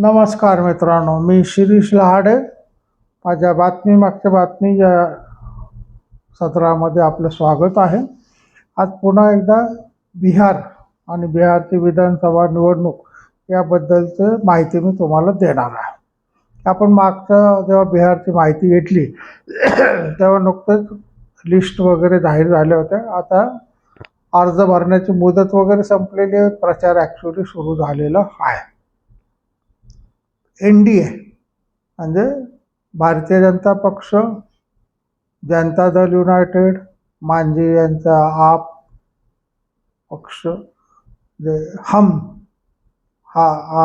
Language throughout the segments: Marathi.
नमस्कार मित्रांनो मी शिरीष लहाडे. माझ्या बातमी मागच्या बातमी या सत्रामध्ये आपलं स्वागत आहे. आज पुन्हा एकदा बिहार आणि बिहारची विधानसभा निवडणूक याबद्दलचं माहिती मी तुम्हाला देणार आहे. आपण मागचं जेव्हा बिहारची माहिती घेतली तेव्हा नुकतंच लिस्ट वगैरे जाहीर झाल्या होत्या. आता अर्ज भरण्याची मुदत वगैरे संपलेली प्रचार ॲक्च्युली सुरू झालेला आहे. N D A. म्हणजे भारतीय जनता पक्ष जनता दल युनायटेड मांझी यांचा आप पक्ष जे हम हा हा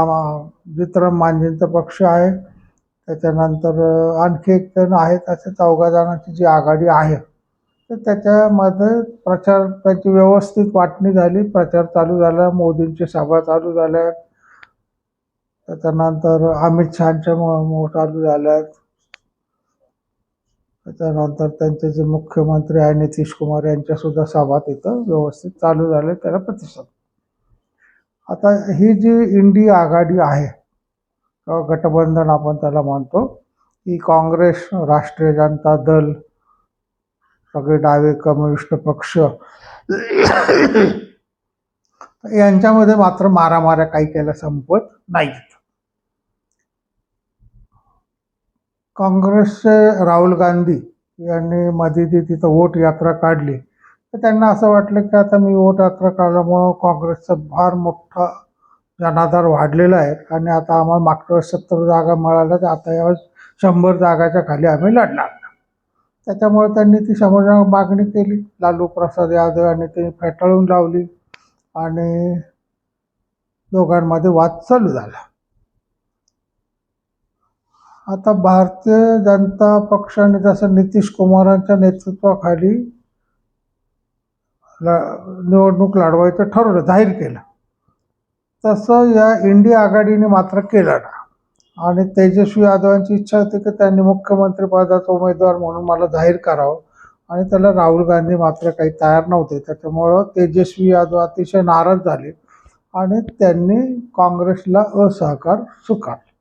विक्रम मांझींचा पक्ष आहे. त्याच्यानंतर आणखी एक जण आहेत असे चौघा जणांची जी आघाडी आहे. तर त्याच्यामध्ये प्रचार त्याची व्यवस्थित वाटणी झाली. प्रचार चालू झाला. मोदींची सभा चालू झाल्या. त्याच्यानंतर अमित शहाच्या मो चालू झाल्यात. त्याच्यानंतर त्यांचे जे मुख्यमंत्री आहे नितीश कुमार यांच्यासुद्धा सभा तिथं व्यवस्थित चालू झाले त्याला प्रतिसाद. आता ही जी इंडिया आघाडी आहे किंवा गठबंधन आपण त्याला म्हणतो की काँग्रेस राष्ट्रीय जनता दल सगळे डावे कम्युनिस्ट पक्ष यांच्यामध्ये मात्र मारामाऱ्या काही केल्या संपत नाहीत. काँग्रेसचे राहुल गांधी यांनी मध्ये जी तिथं वोट यात्रा काढली. तर त्यांना असं वाटलं की आता मी वोट यात्रा काढल्यामुळं काँग्रेसचा फार मोठा जनाधार वाढलेला आहे आणि आता आम्हाला मागच्या वेळेस सत्तर जागा मिळाल्या तर आता यावेळेस शंभर जागाच्या खाली आम्ही लढणार. त्याच्यामुळे त्यांनी ती शंभर जागा मागणी केली. लालू प्रसाद यादव यांनी त्यांनी फेटाळून लावली आणि दोघांमध्ये वाद चालू झाला. आता भारतीय जनता पक्षाने जसं नितीश कुमारांच्या नेतृत्वाखाली ल निवडणूक लढवायचं ठरवलं जाहीर केलं. तसं या इंडिया आघाडीने मात्र केलं ना. आणि तेजस्वी यादवांची इच्छा होती की त्यांनी मुख्यमंत्रीपदाचा उमेदवार म्हणून मला जाहीर करावं. आणि त्याला राहुल गांधी मात्र काही तयार नव्हते. त्याच्यामुळं तेजस्वी यादव अतिशय नाराज झाले आणि त्यांनी काँग्रेसला असहकार स्वीकारला.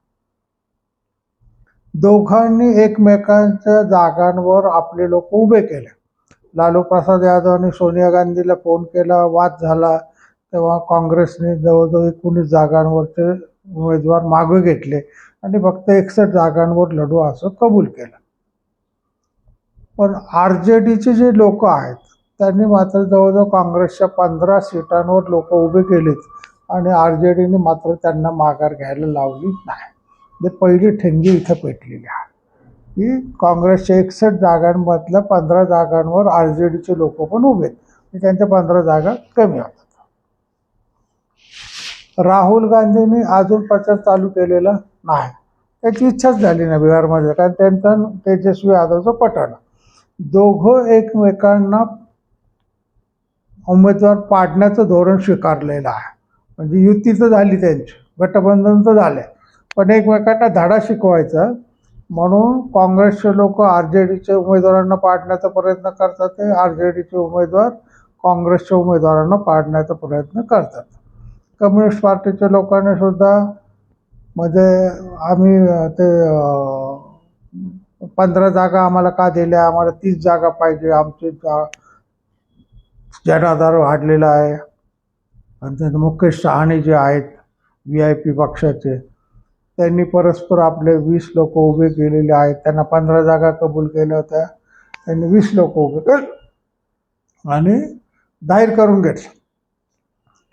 दोघांनी एकमेकांच्या जागांवर आपले लोक उभे केले. लालू प्रसाद यादवनी सोनिया गांधीला फोन केला वाद झाला. तेव्हा काँग्रेसने जवळजवळ एकोणीस जागांवरचे उमेदवार मागे घेतले आणि फक्त एकसष्ट जागांवर लढू असं कबूल केलं. पण आर जे डीचे जे लोक आहेत त्यांनी मात्र जवळजवळ काँग्रेसच्या पंधरा सीटांवर लोक उभे केलेत आणि आर जे डीने मात्र त्यांना माघार घ्यायला लावली नाही. ते पहिली ठेंगी इथं पेटलेली आहे. की काँग्रेसच्या एकसष्ट जागांमधल्या पंधरा जागांवर आर जे डीचे लोक पण उभे आहेत. त्यांच्या पंधरा जागा कमी होतात राहुल गांधींनी अजून प्रचार चालू केलेला नाही. त्याची इच्छाच झाली नाही बिहारमध्ये कारण त्यांचं तेजस्वी यादवचं पटण दोघं एकमेकांना उमेदवार पाडण्याचं धोरण स्वीकारलेलं आहे. म्हणजे युती तर झाली त्यांची गठबंधन तर झालं पण एकमेकांना धडा शिकवायचा. म्हणून काँग्रेसचे लोक आर जे डीच्या उमेदवारांना पाडण्याचा प्रयत्न करतात. ते आर जे डीचे उमेदवार काँग्रेसच्या उमेदवारांना पाडण्याचा प्रयत्न करतात. कम्युनिस्ट पार्टीच्या लोकांनी सुद्धा म्हणजे आम्ही ते पंधरा जागा आम्हाला का दिल्या? आम्हाला तीस जागा पाहिजे. आमचे जा जनाधार वाढलेला आहे. आणि त्यात मुकेश सहाणे जे आहेत व्ही आय पी पक्षाचे त्यांनी परस्पर आपले वीस लोक उभे केलेले आहेत. त्यांना पंधरा जागा कबूल केल्या होत्या. त्यांनी वीस लोक उभे केले. आणि जाहीर करून घेतलं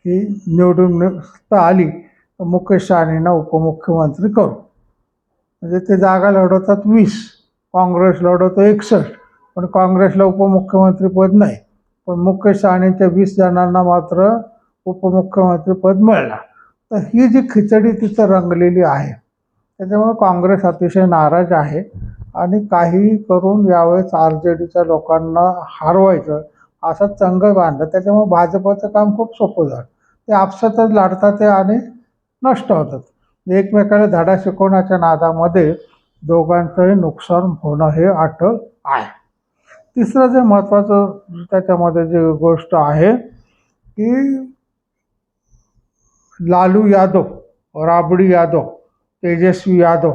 की निवडून आली तर मुकेश शहाणींना उपमुख्यमंत्री करू. म्हणजे ते जागा लढवतात वीस काँग्रेस लढवतो एकसष्ट पण काँग्रेसला उपमुख्यमंत्रीपद नाही. पण मुकेश शहाणींच्या वीस जणांना मात्र उपमुख्यमंत्रीपद मिळणार. तर ही जी खिचडी तिथं रंगलेली आहे त्याच्यामुळे काँग्रेस अतिशय नाराज आहे आणि काही करून यावेळेस आर जे डीच्या लोकांना हरवायचं असं चंग बांधलं. त्याच्यामुळे भाजपचं काम खूप सोपं झालं. ते आपसातच लढतात ते आणि नष्ट होतात. एकमेकाला धडा शिकवण्याच्या नादामध्ये दोघांचंही नुकसान होणं हे अटळ आहे. तिसरं जे महत्त्वाचं त्याच्यामध्ये जे गोष्ट आहे की लालू यादव राबडी यादव तेजस्वी यादव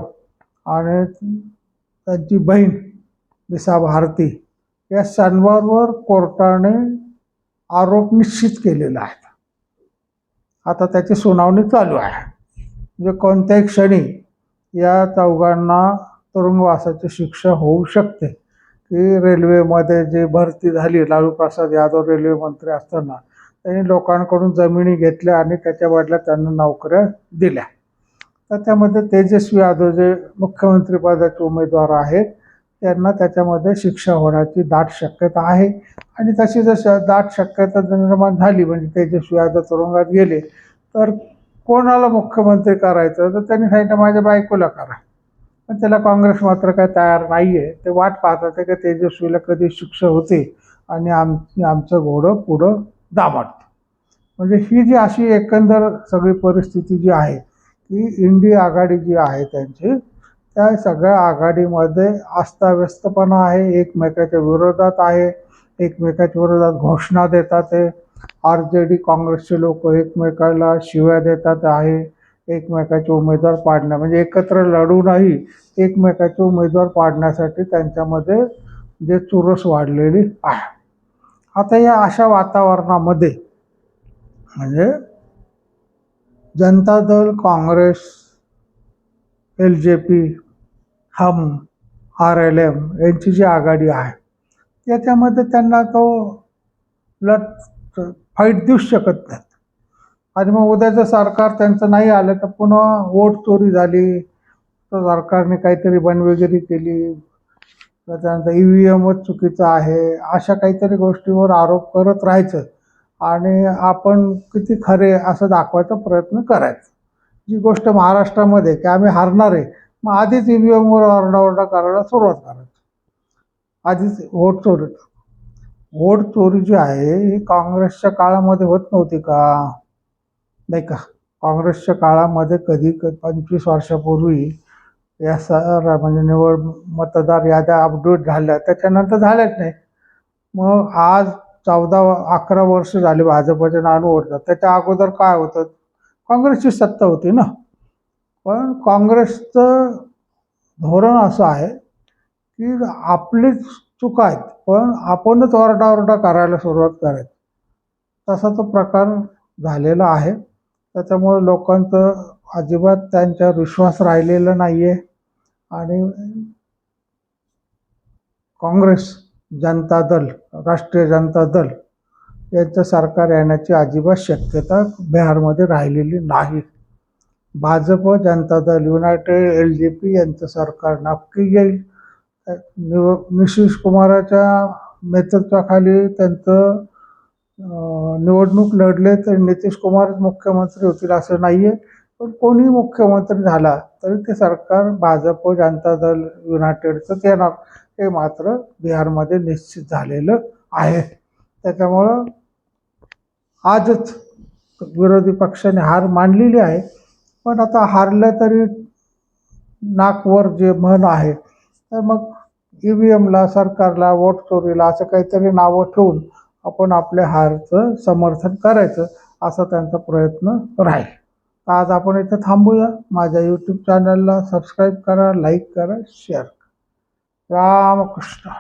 आणि त्यांची बहीण दिसा भारती या सर्वांवर कोर्टाने आरोप निश्चित केलेला आहे. आता त्याची सुनावणी चालू आहे. म्हणजे कोणत्याही क्षणी या चौघांना तुरुंगवासाची शिक्षा होऊ शकते. की रेल्वेमध्ये जी भरती झाली लालू प्रसाद यादव रेल्वे मंत्री असताना त्यांनी लोकांकडून जमिनी घेतल्या आणि त्याच्या बदल्यात त्यांना नोकऱ्या दिल्या. तर त्यामध्ये तेजस्वी यादव जे मुख्यमंत्रीपदाचे उमेदवार आहेत त्यांना त्याच्यामध्ये शिक्षा होण्याची दाट शक्यता आहे. आणि तशी जर दाट शक्यता निर्माण झाली म्हणजे तेजस्वी यादव तुरुंगात गेले तर कोणाला मुख्यमंत्री करायचं? तर त्यांनी सांगितलं माझ्या बायकोला करा. पण त्याला काँग्रेस मात्र काय तयार नाही आहे ते वाट पाहत होते की तेजस्वीला कधी शिक्षा होते. आणि आम आमचं घोडं पुढं दाबाडतं. म्हणजे ही जी अशी एकंदर सगळी परिस्थिती जी आहे की इंडिया आघाडी जी आहे त्यांची त्या सगळ्या आघाडीमध्ये अस्ताव्यस्तपणा आहे एकमेकाच्या विरोधात आहे एकमेकाच्या विरोधात घोषणा देतात आहे आर जे डी काँग्रेसचे लोक एकमेकाला शिव्या देतात आहे एकमेकाचे उमेदवार पाडण्या म्हणजे एकत्र लढूनही एकमेकाचे उमेदवार पाडण्यासाठी त्यांच्यामध्ये जे चुरस वाढलेली आहे. आता या अशा वातावरणामध्ये म्हणजे Janata Dal Congress L J P HAM R L M यांची जी आघाडी आहे त्याच्यामध्ये त्यांना तो लट फाईट देऊच शकत नाहीत. आणि मग उद्याचं सरकार त्यांचं नाही आलं तर पुन्हा वोट चोरी झाली. तर सरकारने काहीतरी बनवेगिरी केली. त्यानंतर ई व्ही एमच चुकीचं आहे अशा काहीतरी गोष्टीवर आरोप करत राहायचं. आणि आपण किती खरे असं दाखवायचा प्रयत्न करायचा. जी गोष्ट महाराष्ट्रामध्ये की आम्ही हारणार आहे मग आधीच ई व्ही एमवर ओरडाओरडा करायला सुरुवात करायची. आधीच व्होट चोरी व्होट चोरी जी आहे ही काँग्रेसच्या काळामध्ये होत नव्हती का? नाही का? काँग्रेसच्या काळामध्ये कधी क पंचवीस वर्षापूर्वी या सर म्हणजे निवड मतदार याद्या अपडेट झाल्या. त्याच्यानंतर झाल्याच नाही. मग आज चौदा अकरा वर्ष झाली भाजपचे नाणू ओढतात त्याच्या अगोदर काय होतं? काँग्रेसची सत्ता होती ना. पण काँग्रेसचं धोरण असं आहे की आपलीच चुका आहेत. पण आपणच ओरडाओरडा करायला सुरुवात करायची. तसा तो प्रकार झालेला आहे. त्याच्यामुळे लोकांचं अजिबात त्यांच्यावर विश्वास राहिलेला नाही आहे आणि काँग्रेस जनता दल राष्ट्रीय जनता दल यांचं सरकार येण्याची अजिबात शक्यता बिहारमध्ये राहिलेली नाही. Bhajap Janata Dal United L J P यांचं सरकार नक्की येईल. निव नितीश कुमाराच्या नेतृत्वाखाली त्यांचं निवडणूक लढले तर नितीश कुमारच मुख्यमंत्री होतील असं नाही आहे पण कोणी मुख्यमंत्री झाला तरी ते सरकार भाजप जनता दल युनायटेडचंच येणार. हे मात्र बिहारमध्ये निश्चित झालेलं आहे. त्याच्यामुळं आजच विरोधी पक्षाने हार मांडलेली आहे. पण आता हारलं तरी नाकवर जे म्हण आहे तर मग ई व्ही एमला सरकारला वोट चोरीला असं काहीतरी नावं ठेवून आपण आपल्या हारचं समर्थन करायचं असा त्यांचा प्रयत्न राहील. आज आपण इथं थांबूया. माझ्या यूट्यूब चॅनलला सबस्क्राईब करा लाईक करा शेअर करा. रामकृष्ण.